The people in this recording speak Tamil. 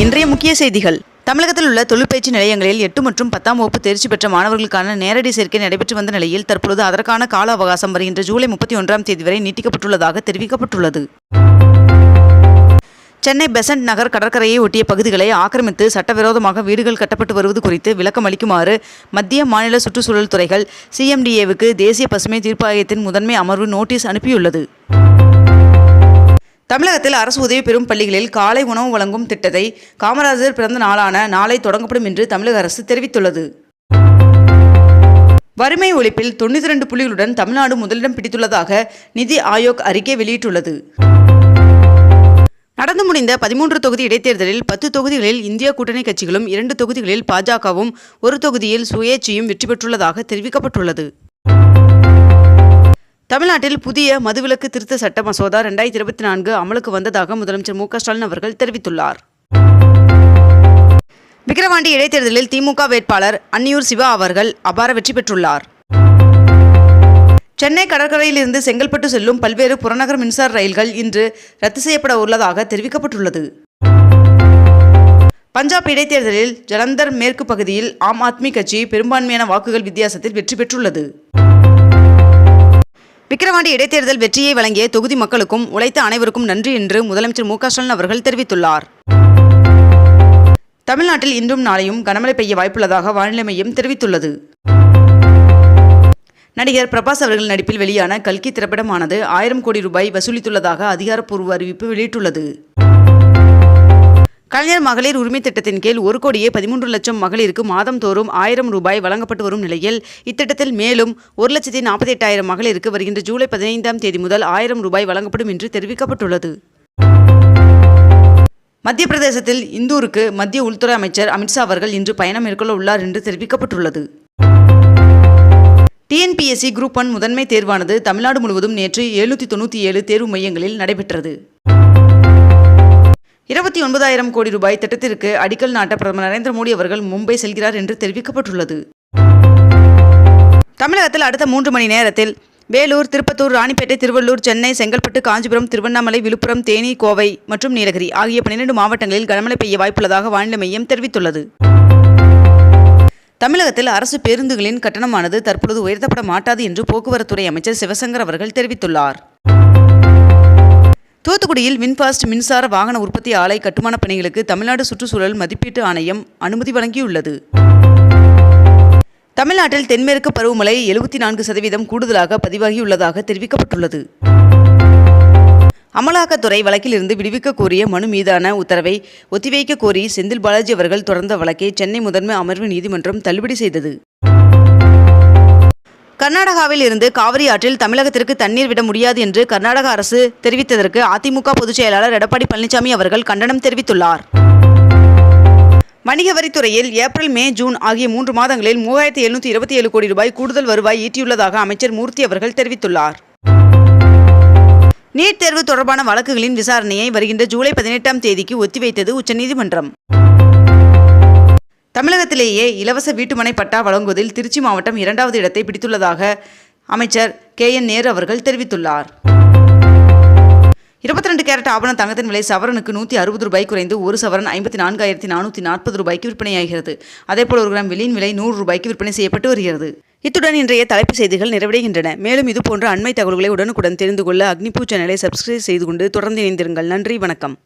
இன்றைய முக்கிய செய்திகள். தமிழகத்தில் உள்ள தொழிற்பயிற்சி நிலையங்களில் எட்டு மற்றும் பத்தாம் வகுப்பு தேர்ச்சி பெற்ற மாணவர்களுக்கான நேரடி சேர்க்கை நடைபெற்று வந்த நிலையில் தற்பொழுது அதற்கான கால அவகாசம் வருகின்ற ஜூலை முப்பத்தி ஒன்றாம் தேதி வரை நீட்டிக்கப்பட்டுள்ளதாக தெரிவிக்கப்பட்டுள்ளது. சென்னை பெசன்ட் நகர் கடற்கரையை ஒட்டிய பகுதிகளை ஆக்கிரமித்து சட்டவிரோதமாக வீடுகள் கட்டப்பட்டு வருவது குறித்து விளக்கம் அளிக்குமாறு மத்திய மாநில சுற்றுச்சூழல் துறைகள் சிஎம்டிஏவுக்கு தேசிய பசுமை தீர்ப்பாயத்தின் முதன்மை அமர்வு நோட்டீஸ் அனுப்பியுள்ளது. தமிழகத்தில் அரசு உதவி பெறும் பள்ளிகளில் காலை உணவு வழங்கும் திட்டத்தை காமராஜர் பிறந்த நாளான நாளை தொடங்கப்படும் என்று தமிழக அரசு தெரிவித்துள்ளது. வறுமை ஒழிப்பில் தொண்ணூற்றி ரெண்டு புள்ளிகளுடன் தமிழ்நாடு முதலிடம் பிடித்துள்ளதாக நிதி ஆயோக் அறிக்கை வெளியிட்டுள்ளது. நடந்து முடிந்த பதிமூன்று தொகுதி இடைத்தேர்தலில் பத்து தொகுதிகளில் இந்தியா கூட்டணி கட்சிகளும் இரண்டு தொகுதிகளில் பாஜகவும் ஒரு தொகுதியில் சுயேட்சையும் வெற்றி பெற்றுள்ளதாக தெரிவிக்கப்பட்டுள்ளது. தமிழ்நாட்டில் புதிய மதுவிலக்கு திருத்த சட்ட மசோதா ரெண்டாயிரத்தி இருபத்தி நான்கு அமலுக்கு வந்ததாக முதலமைச்சர் மு ஸ்டாலின் அவர்கள் தெரிவித்துள்ளார். விக்கிரவாண்டி இடைத்தேர்தலில் திமுக வேட்பாளர் அன்னியூர் சிவா அவர்கள் அபார வெற்றி பெற்றுள்ளார். சென்னை கடற்கரையிலிருந்து செங்கல்பட்டு செல்லும் பல்வேறு புறநகர் மின்சார ரயில்கள் இன்று ரத்து செய்யப்பட உள்ளதாக தெரிவிக்கப்பட்டுள்ளது. பஞ்சாப் இடைத்தேர்தலில் ஜலந்தர் மேற்கு பகுதியில் ஆம் ஆத்மி கட்சி பெரும்பான்மையான வாக்குகள் வித்தியாசத்தில் வெற்றி பெற்றுள்ளது. விக்கிரவாண்டி இடைத்தேர்தல் வெற்றியை வழங்கிய தொகுதி மக்களுக்கும் உழைத்த அனைவருக்கும் நன்றி என்று முதலமைச்சர் மு ஸ்டாலின் அவர்கள் தெரிவித்துள்ளார். தமிழ்நாட்டில் இன்றும் நாளையும் கனமழை பெய்ய வாய்ப்புள்ளதாக வானிலை மையம் தெரிவித்துள்ளது. நடிகர் பிரபாஸ் அவர்கள் நடிப்பில் வெளியான கல்கி திரைப்படமானது ஆயிரம் கோடி ரூபாய் வசூலித்துள்ளதாக அதிகாரப்பூர்வ அறிவிப்பு வெளியிட்டுள்ளது. கலைஞர் மகளிர் உரிமை திட்டத்தின் கீழ் ஒரு கோடியே பதிமூன்று லட்சம் மகளிருக்கு மாதம்தோறும் ஆயிரம் ரூபாய் வழங்கப்பட்டு வரும் நிலையில் இத்திட்டத்தில் மேலும் ஒரு லட்சத்தி நாற்பத்தி எட்டாயிரம் மகளிருக்கு வருகின்ற ஜூலை பதினைந்தாம் தேதி முதல் ஆயிரம் ரூபாய் வழங்கப்படும் என்று தெரிவிக்கப்பட்டுள்ளது. மத்திய பிரதேசத்தில் இந்தூருக்கு மத்திய உள்துறை அமைச்சர் அமித்ஷா அவர்கள் இன்று பயணம் மேற்கொள்ள உள்ளார் என்று தெரிவிக்கப்பட்டுள்ளது. டிஎன்பிஎஸ்சி குரூப் ஒன் முதன்மை தேர்வானது தமிழ்நாடு முழுவதும் நேற்று எழுநூற்றி தொண்ணூற்றி ஏழு தேர்வு மையங்களில் நடைபெற்றது. இருபத்தி ஒன்பதாயிரம் கோடி ரூபாய் திட்டத்திற்கு அடிக்கல் நாட்ட பிரதமர் நரேந்திர மோடி அவர்கள் மும்பை செல்கிறார் என்று தெரிவிக்கப்பட்டுள்ளது. தமிழகத்தில் அடுத்த மூன்று மணி நேரத்தில் வேலூர் திருப்பத்தூர் ராணிப்பேட்டை திருவள்ளூர் சென்னை செங்கல்பட்டு காஞ்சிபுரம் திருவண்ணாமலை விழுப்புரம் தேனி கோவை மற்றும் நீலகிரி ஆகிய பன்னிரண்டு மாவட்டங்களில் கனமழை பெய்ய வாய்ப்புள்ளதாக வானிலை மையம் தெரிவித்துள்ளது. தமிழகத்தில் அரசு பேருந்துகளின் கட்டணமானது தற்பொழுது உயர்த்தப்பட மாட்டாது என்று போக்குவரத்துறை அமைச்சர் சிவசங்கர் அவர்கள் தெரிவித்துள்ளார். தூத்துக்குடியில் வின்பாஸ்ட் மின்சார வாகன உற்பத்தி ஆலை கட்டுமான பணிகளுக்கு தமிழ்நாடு சுற்றுச்சூழல் மதிப்பீட்டு ஆணையம் அனுமதி வழங்கியுள்ளது. தமிழ்நாட்டில் தென்மேற்கு பருவமழை எழுபத்தி நான்கு சதவீதம் கூடுதலாக பதிவாகியுள்ளதாக தெரிவிக்கப்பட்டுள்ளது. அமலாக்கத்துறை வழக்கிலிருந்து விடுவிக்க கோரிய மனு மீதான உத்தரவை ஒத்திவைக்க கோரி செந்தில் பாலாஜி அவர்கள் தொடர்ந்த வழக்கை சென்னை முதன்மை அமர்வு நீதிமன்றம் தள்ளுபடி செய்தது. கர்நாடகாவில் இருந்து காவிரி ஆற்றில் தமிழகத்திற்கு தண்ணீர் விட முடியாது என்று கர்நாடக அரசு தெரிவித்ததற்கு அதிமுக பொதுச் செயலாளர் எடப்பாடி பழனிசாமி அவர்கள் கண்டனம் தெரிவித்துள்ளார். வணிக வரித்துறையில் ஏப்ரல் மே ஜூன் ஆகிய மூன்று மாதங்களில் மூவாயிரத்தி எழுநூற்றி இருபத்தி ஏழு கோடி ரூபாய் கூடுதல் வருவாய் ஈட்டியுள்ளதாக அமைச்சர் மூர்த்தி அவர்கள் தெரிவித்துள்ளார். நீட் தேர்வு தொடர்பான வழக்குகளின் விசாரணையை வருகின்ற ஜூலை பதினெட்டாம் தேதிக்கு ஒத்திவைத்தது உச்சநீதிமன்றம். தமிழகத்திலேயே இலவச வீட்டுமனை பட்டா வழங்குவதில் திருச்சி மாவட்டம் இரண்டாவது இடத்தை பிடித்துள்ளதாக அமைச்சர் கே என் நேரு அவர்கள் தெரிவித்துள்ளார். இருபத்தி ரெண்டு கேரட் ஆபண தங்கத்தின் விலை சவரனுக்கு நூற்றி அறுபது ரூபாய் குறைந்து ஒரு சவரன் ஐம்பத்தி நான்காயிரத்தி நானூற்றி நாற்பது ரூபாய்க்கு விற்பனையாகிறது. அதேபோல் ஒரு கிராம் வெளியின் விலை நூறு ரூபாய்க்கு விற்பனை செய்யப்பட்டு வருகிறது. இத்துடன் இன்றைய தலைப்புச் செய்திகள் நிறைவடைகின்றன. மேலும் இதுபோன்ற அண்மை தகவல்களை உடனுக்குடன் தெரிந்து கொள்ள அக்னிபூ சேனலை சப்ஸ்கிரைப் செய்து கொண்டு தொடர்ந்து இணைந்திருங்கள். நன்றி வணக்கம்.